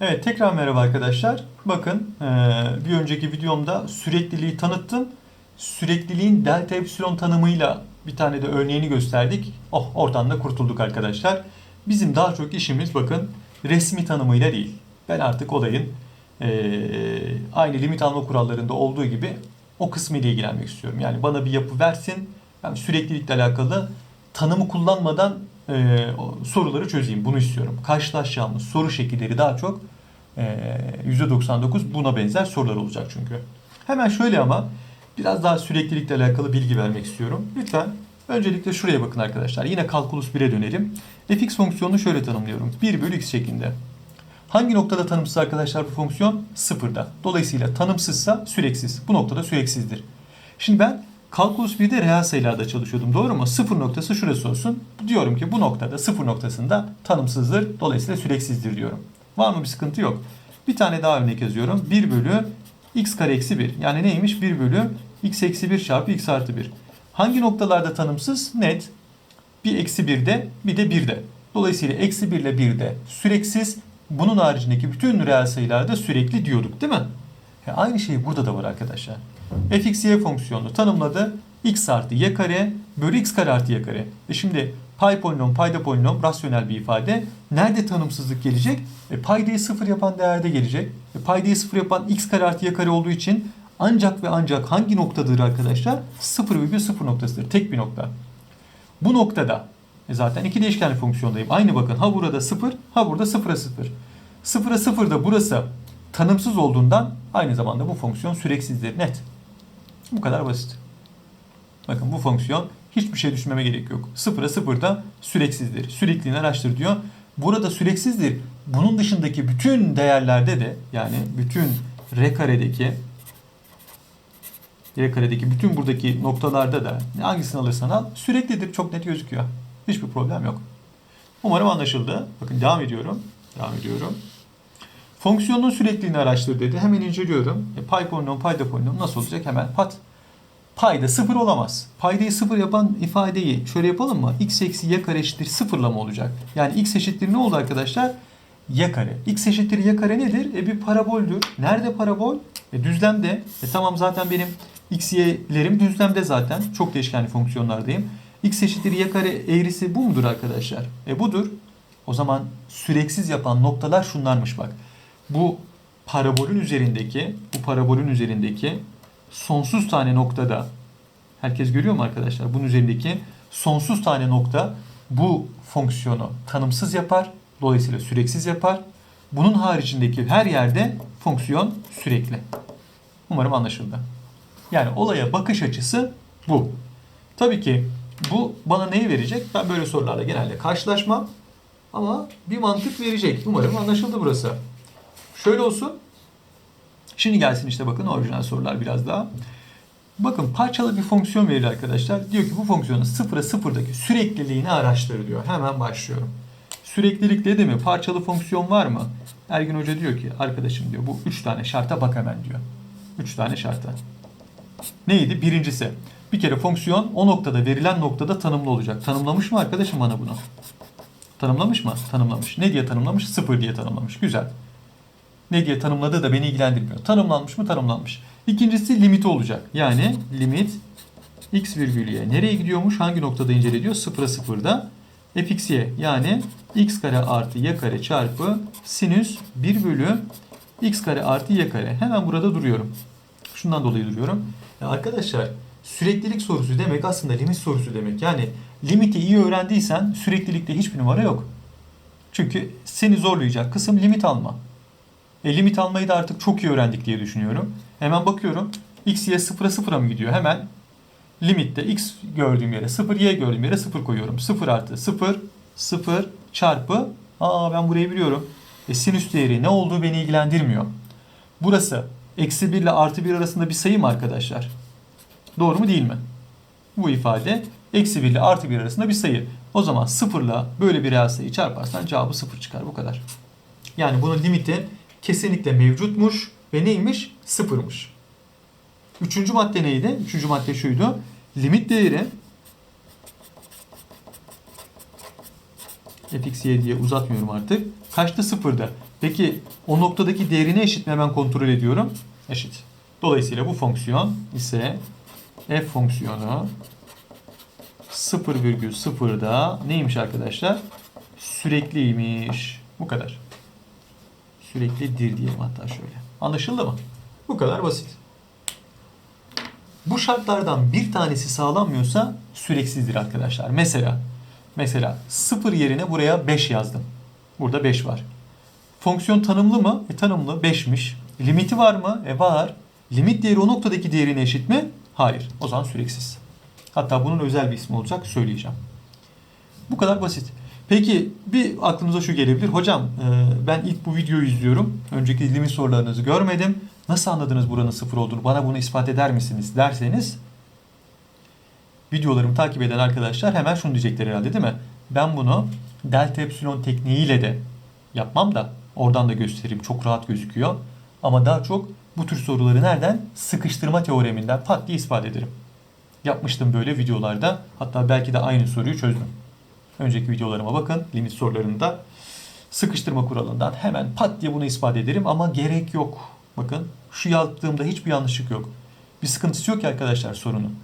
Evet tekrar merhaba arkadaşlar. Bakın eee, bir önceki videomda sürekliliği tanıttım. Sürekliliğin delta epsilon tanımıyla bir tane de örneğini gösterdik. Oh oradan da kurtulduk arkadaşlar. Bizim daha çok işimiz bakın resmi tanımıyla değil. Ben artık olayın eee, aynı limit alma kurallarında olduğu gibi o kısmı ile ilgilenmek istiyorum. Yani bana bir yapı versin. Ben süreklilikle alakalı tanımı kullanmadan o soruları çözeyim. Bunu istiyorum. Karşılaşacağımız soru şekilleri daha çok eee, %99 buna benzer sorular olacak çünkü. Hemen şöyle ama biraz daha süreklilikle alakalı bilgi vermek istiyorum. Lütfen öncelikle şuraya bakın arkadaşlar. Yine kalkulus 1'e dönelim. fx fonksiyonunu şöyle tanımlıyorum. 1 bölü x şeklinde. Hangi noktada tanımsız arkadaşlar bu fonksiyon? Sıfırda. Dolayısıyla tanımsızsa süreksiz. Bu noktada süreksizdir. Şimdi ben kalkulus 1'de reel sayılarda çalışıyordum. Doğru mu? Sıfır noktası şurası olsun. Diyorum ki bu noktada sıfır noktasında tanımsızdır. Dolayısıyla süreksizdir diyorum. Var mı bir sıkıntı yok. Bir tane daha örnek yazıyorum. 1 bölü x kare eksi 1. Yani neymiş? 1 bölü x eksi 1 çarpı x artı 1. Hangi noktalarda tanımsız? Net. Bir eksi 1'de bir de 1'de. Dolayısıyla eksi 1 ile 1'de süreksiz. Bunun haricindeki bütün reel sayılarda sürekli diyorduk değil mi? E aynı şey burada da var arkadaşlar. fx y fonksiyonunu tanımladı. x artı y kare bölü x kare artı y kare. E şimdi pay polinom, payda polinom rasyonel bir ifade. Nerede tanımsızlık gelecek? E paydayı sıfır yapan değerde gelecek. E paydayı sıfır yapan x kare artı y kare olduğu için ancak ve ancak hangi noktadır arkadaşlar? Sıfır virgül sıfır noktasıdır. Tek bir nokta. Bu noktada e zaten iki değişkenli fonksiyondayım. Aynı bakın ha burada 0 ha burada 0'a 0. 0'a 0 da burası tanımsız olduğundan aynı zamanda bu fonksiyon süreksizdir. Net. Bu kadar basit. Bakın bu fonksiyon hiçbir şey düşünmeme gerek yok. 0'a 0 da süreksizdir. Sürekliliğini araştır diyor. Burada süreksizdir. Bunun dışındaki bütün değerlerde de yani bütün r karedeki y karedeki bütün buradaki noktalarda da hangisini alırsan al süreklidir. Çok net gözüküyor. Hiçbir problem yok. Umarım anlaşıldı. Bakın devam ediyorum. Devam ediyorum. Fonksiyonun sürekliliğini araştır dedi. Hemen inceliyorum. E, pay polinom, payda polinom nasıl olacak? Hemen pat. Payda sıfır olamaz. Paydayı sıfır yapan ifadeyi şöyle yapalım mı? x eksi y kare eşittir sıfırla mı olacak? Yani x eşittir ne oldu arkadaşlar? y kare. x eşittir y kare nedir? E bir paraboldür. Nerede parabol? E düzlemde. E tamam zaten benim x y'lerim düzlemde zaten. Çok değişkenli fonksiyonlardayım. x eşittir y kare eğrisi bu mudur arkadaşlar? E budur. O zaman süreksiz yapan noktalar şunlarmış bak. Bu parabolün üzerindeki, bu parabolün üzerindeki sonsuz tane noktada herkes görüyor mu arkadaşlar? Bunun üzerindeki sonsuz tane nokta bu fonksiyonu tanımsız yapar. Dolayısıyla süreksiz yapar. Bunun haricindeki her yerde fonksiyon sürekli. Umarım anlaşıldı. Yani olaya bakış açısı bu. Tabii ki bu bana neyi verecek? Ben böyle sorularla genelde karşılaşmam. Ama bir mantık verecek. Umarım anlaşıldı burası. Şöyle olsun. Şimdi gelsin işte bakın orijinal sorular biraz daha. Bakın parçalı bir fonksiyon verir arkadaşlar. Diyor ki bu fonksiyonun sıfıra sıfırdaki sürekliliğini araştır diyor. Hemen başlıyorum. Süreklilik dedi mi? Parçalı fonksiyon var mı? Ergin Hoca diyor ki arkadaşım diyor bu üç tane şarta bak hemen diyor. Üç tane şarta. Neydi? Birincisi bir kere fonksiyon o noktada verilen noktada tanımlı olacak. Tanımlamış mı arkadaşım bana bunu? Tanımlamış mı? Tanımlamış. Ne diye tanımlamış? Sıfır diye tanımlamış. Güzel. Ne diye tanımladığı da beni ilgilendirmiyor. Tanımlanmış mı? Tanımlanmış. İkincisi limiti olacak. Yani limit x virgül y. Nereye gidiyormuş? Hangi noktada inceleniyor? Sıfıra sıfırda. fx y. Yani x kare artı y kare çarpı sinüs 1 bölü x kare artı y kare. Hemen burada duruyorum. Şundan dolayı duruyorum. Ya arkadaşlar süreklilik sorusu demek aslında limit sorusu demek. Yani limiti iyi öğrendiysen süreklilikte hiçbir numara yok. Çünkü seni zorlayacak kısım limit alma. E, limit almayı da artık çok iyi öğrendik diye düşünüyorum. Hemen bakıyorum. X, Y sıfıra sıfıra mı gidiyor? Hemen limitte X gördüğüm yere 0, Y gördüğüm yere 0 koyuyorum. 0 artı 0, 0 çarpı. Aa ben burayı biliyorum. E, sinüs değeri ne olduğu beni ilgilendirmiyor. Burası eksi 1 ile artı 1 arasında bir sayı mı arkadaşlar? Doğru mu değil mi? Bu ifade eksi 1 ile artı 1 arasında bir sayı. O zaman 0 ile böyle bir reel sayı çarparsan cevabı 0 çıkar. Bu kadar. Yani bunun limiti kesinlikle mevcutmuş ve neymiş? Sıfırmış. Üçüncü madde neydi? Üçüncü madde şuydu. Limit değeri fx y diye uzatmıyorum artık. Kaçta sıfırda? Peki o noktadaki değerine eşit mi hemen kontrol ediyorum? Eşit. Dolayısıyla bu fonksiyon ise f fonksiyonu 0,0'da neymiş arkadaşlar? Sürekliymiş. Bu kadar. Süreklidir diyelim hatta şöyle. Anlaşıldı mı? Bu kadar basit. Bu şartlardan bir tanesi sağlanmıyorsa süreksizdir arkadaşlar. Mesela mesela 0 yerine buraya 5 yazdım. Burada 5 var. Fonksiyon tanımlı mı? E tanımlı 5'miş. Limiti var mı? E var. Limit değeri o noktadaki değerine eşit mi? Hayır. O zaman süreksiz. Hatta bunun özel bir ismi olacak söyleyeceğim. Bu kadar basit. Peki bir aklınıza şu gelebilir. Hocam e, ben ilk bu videoyu izliyorum. Önceki limit sorularınızı görmedim. Nasıl anladınız buranın sıfır olduğunu? Bana bunu ispat eder misiniz? Derseniz videolarımı takip eden arkadaşlar hemen şunu diyecekler herhalde değil mi? Ben bunu delta epsilon tekniğiyle de yapmam da oradan da göstereyim. Çok rahat gözüküyor. Ama daha çok bu tür soruları nereden? Sıkıştırma teoreminden pat diye ispat ederim. Yapmıştım böyle videolarda. Hatta belki de aynı soruyu çözdüm. Önceki videolarıma bakın. Limit sorularında sıkıştırma kuralından hemen pat diye bunu ispat ederim ama gerek yok. Bakın şu yazdığımda hiçbir yanlışlık yok. Bir sıkıntısı yok ki arkadaşlar sorunun.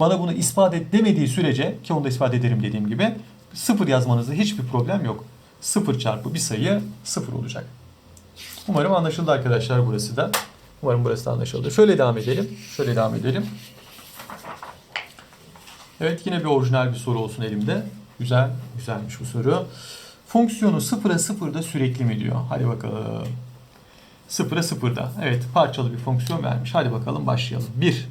Bana bunu ispat et demediği sürece ki onu da ispat ederim dediğim gibi sıfır yazmanızda hiçbir problem yok. Sıfır çarpı bir sayı sıfır olacak. Umarım anlaşıldı arkadaşlar burası da. Umarım burası da anlaşıldı. Şöyle devam edelim. Şöyle devam edelim. Evet yine bir orijinal bir soru olsun elimde. Güzel, güzelmiş bu soru. Fonksiyonu sıfıra sıfırda sürekli mi diyor. Hadi bakalım. Sıfıra sıfırda. Evet parçalı bir fonksiyon vermiş. Hadi bakalım başlayalım. 1.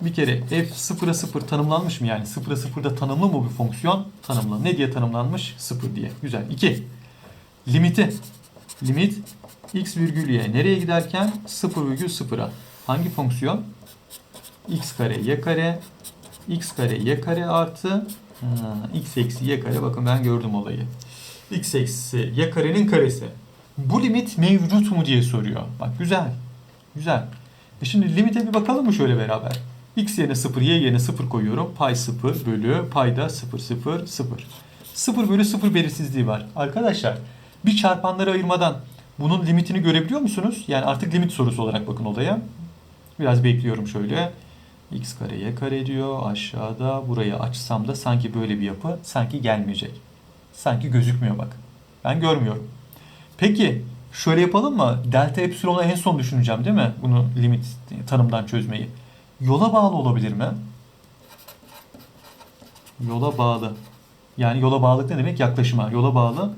Bir kere f sıfıra sıfır tanımlanmış mı? Yani sıfıra sıfırda tanımlı mı bir fonksiyon? Tanımlı. Ne diye tanımlanmış? Sıfır diye. Güzel. 2. Limiti. Limit x virgül y. Nereye giderken? 0 virgül sıfıra. Hangi fonksiyon? x kare y kare x kare y kare artı ha, x eksi y kare bakın ben gördüm olayı. x eksi y karenin karesi. Bu limit mevcut mu diye soruyor. Bak güzel. Güzel. E şimdi limite bir bakalım mı şöyle beraber? x yerine 0, y yerine 0 koyuyorum. Pay 0 bölü payda 0, 0, 0. 0 bölü 0 belirsizliği var. Arkadaşlar bir çarpanları ayırmadan bunun limitini görebiliyor musunuz? Yani artık limit sorusu olarak bakın olaya. Biraz bekliyorum şöyle x kare y kare diyor. Aşağıda burayı açsam da sanki böyle bir yapı sanki gelmeyecek. Sanki gözükmüyor bak. Ben görmüyorum. Peki şöyle yapalım mı? Delta epsilon'u en son düşüneceğim değil mi? Bunu limit tanımdan çözmeyi. Yola bağlı olabilir mi? Yola bağlı. Yani yola bağlılık ne demek? Yaklaşıma. Yola bağlı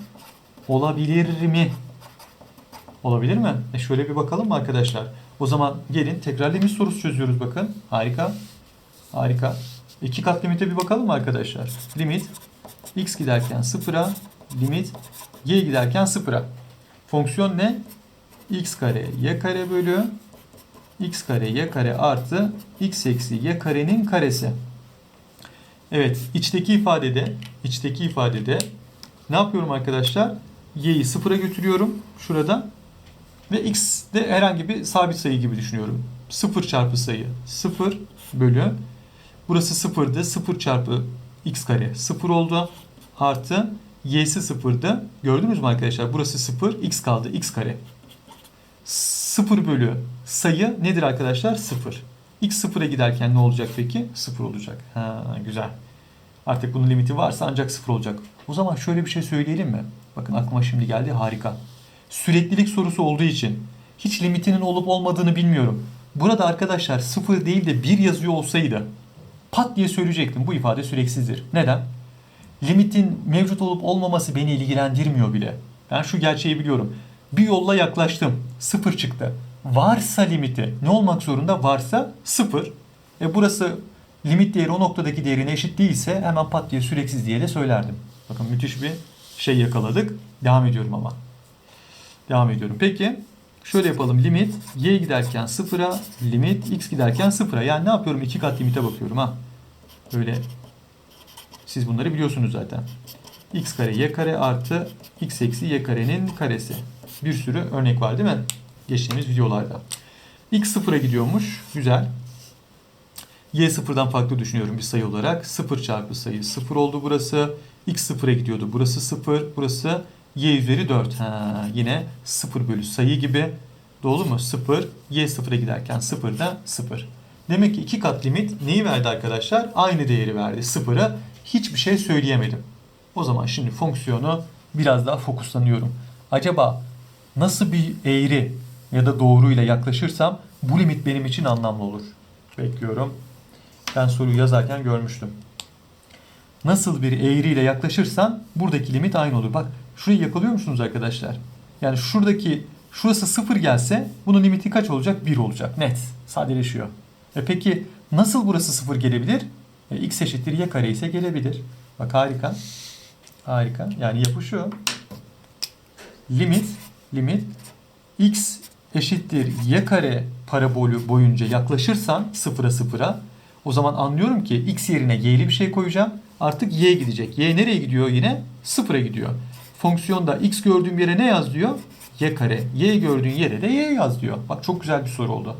olabilir mi? Olabilir mi? E şöyle bir bakalım mı arkadaşlar? O zaman gelin tekrar limit sorusu çözüyoruz bakın. Harika. Harika. İki kat limite bir bakalım arkadaşlar? Limit x giderken sıfıra, limit y giderken sıfıra. Fonksiyon ne? x kare y kare bölü x kare y kare artı x eksi y karenin karesi. Evet içteki ifadede içteki ifadede ne yapıyorum arkadaşlar? y'yi sıfıra götürüyorum şurada. Ve x de herhangi bir sabit sayı gibi düşünüyorum. 0 çarpı sayı 0 bölü burası 0'dı. 0 çarpı x kare 0 oldu. Artı y'si 0'dı. Gördünüz mü arkadaşlar? Burası 0 x kaldı. x kare. 0 bölü sayı nedir arkadaşlar? 0. x 0'a giderken ne olacak peki? 0 olacak. Ha, güzel. Artık bunun limiti varsa ancak 0 olacak. O zaman şöyle bir şey söyleyelim mi? Bakın aklıma şimdi geldi. Harika süreklilik sorusu olduğu için hiç limitinin olup olmadığını bilmiyorum. Burada arkadaşlar sıfır değil de bir yazıyor olsaydı pat diye söyleyecektim bu ifade süreksizdir. Neden? Limitin mevcut olup olmaması beni ilgilendirmiyor bile. Ben şu gerçeği biliyorum. Bir yolla yaklaştım. Sıfır çıktı. Varsa limiti ne olmak zorunda? Varsa sıfır. E burası limit değeri o noktadaki değerine eşit değilse hemen pat diye süreksiz diye de söylerdim. Bakın müthiş bir şey yakaladık. Devam ediyorum ama. Devam ediyorum. Peki şöyle yapalım. Limit y giderken sıfıra, limit x giderken sıfıra. Yani ne yapıyorum? İki kat limite bakıyorum ha. Böyle siz bunları biliyorsunuz zaten. x kare y kare artı x eksi y karenin karesi. Bir sürü örnek var değil mi? Geçtiğimiz videolarda. x sıfıra gidiyormuş. Güzel. y sıfırdan farklı düşünüyorum bir sayı olarak. 0 çarpı sayı 0 oldu burası. x sıfıra gidiyordu. Burası 0. Burası y üzeri 4. Ha, yine 0 bölü sayı gibi. Doğru mu? 0. Y sıfıra giderken 0 da 0. Demek ki iki kat limit neyi verdi arkadaşlar? Aynı değeri verdi. 0'a hiçbir şey söyleyemedim. O zaman şimdi fonksiyonu biraz daha fokuslanıyorum. Acaba nasıl bir eğri ya da doğruyla yaklaşırsam bu limit benim için anlamlı olur. Bekliyorum. Ben soruyu yazarken görmüştüm. Nasıl bir eğriyle yaklaşırsan buradaki limit aynı olur. Bak şurayı yakalıyor musunuz arkadaşlar? Yani şuradaki şurası 0 gelse bunun limiti kaç olacak? 1 olacak. Net. Sadeleşiyor. E peki nasıl burası 0 gelebilir? E, x eşittir y kare ise gelebilir. Bak harika. Harika. Yani yapışıyor. Limit limit x eşittir y kare parabolü boyunca yaklaşırsan sıfıra sıfıra o zaman anlıyorum ki x yerine y'li bir şey koyacağım. Artık y gidecek. Y nereye gidiyor yine? Sıfıra gidiyor. Fonksiyonda x gördüğüm yere ne yaz diyor? y kare. Y gördüğün yere de y yaz diyor. Bak çok güzel bir soru oldu.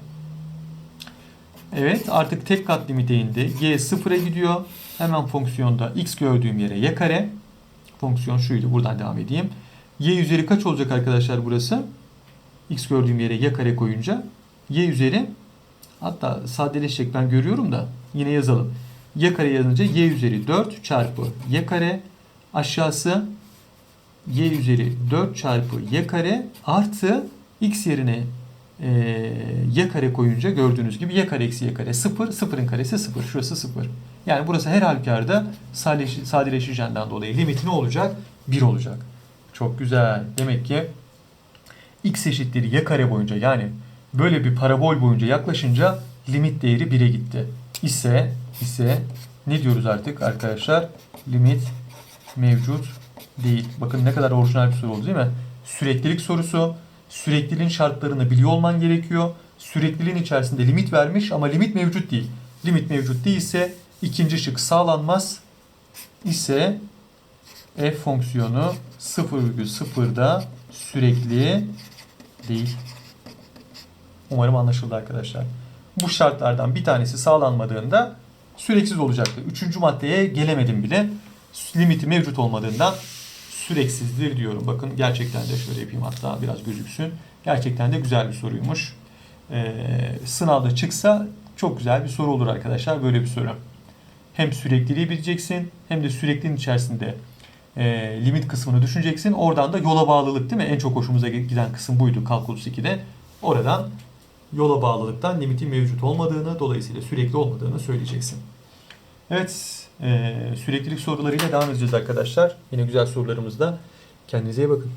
Evet artık tek kat limite indi. Y sıfıra gidiyor. Hemen fonksiyonda x gördüğüm yere y kare. Fonksiyon şuydu. Buradan devam edeyim. Y üzeri kaç olacak arkadaşlar burası? X gördüğüm yere y kare koyunca y üzeri hatta sadeleşecek ben görüyorum da yine yazalım. y kare yazınca y üzeri 4 çarpı y kare aşağısı y üzeri 4 çarpı y kare artı x yerine e, y kare koyunca gördüğünüz gibi y kare eksi y kare 0 sıfırın karesi 0 şurası 0. Yani burası her halükarda sadeleş- sadeleşeceğinden dolayı limiti ne olacak? 1 olacak. Çok güzel. Demek ki x eşittir y kare boyunca yani böyle bir parabol boyunca yaklaşınca limit değeri 1'e gitti. İse ise ne diyoruz artık arkadaşlar? Limit mevcut değil. Bakın ne kadar orijinal bir soru oldu değil mi? Süreklilik sorusu. Sürekliliğin şartlarını biliyor olman gerekiyor. Sürekliliğin içerisinde limit vermiş ama limit mevcut değil. Limit mevcut değilse ikinci şık sağlanmaz ise f fonksiyonu 0,0'da sürekli değil. Umarım anlaşıldı arkadaşlar. Bu şartlardan bir tanesi sağlanmadığında süreksiz olacaktı. Üçüncü maddeye gelemedim bile. Limiti mevcut olmadığından süreksizdir diyorum. Bakın gerçekten de şöyle yapayım hatta biraz gözüksün. Gerçekten de güzel bir soruymuş. Ee, sınavda çıksa çok güzel bir soru olur arkadaşlar böyle bir soru. Hem sürekliliği bileceksin hem de sürekliliğin içerisinde e, limit kısmını düşüneceksin. Oradan da yola bağlılık değil mi? En çok hoşumuza giden kısım buydu kalkulus 2'de. Oradan yola bağlılıktan limitin mevcut olmadığını, dolayısıyla sürekli olmadığını söyleyeceksin. Evet, e, süreklilik sorularıyla devam edeceğiz arkadaşlar. Yine güzel sorularımızda. Kendinize iyi bakın.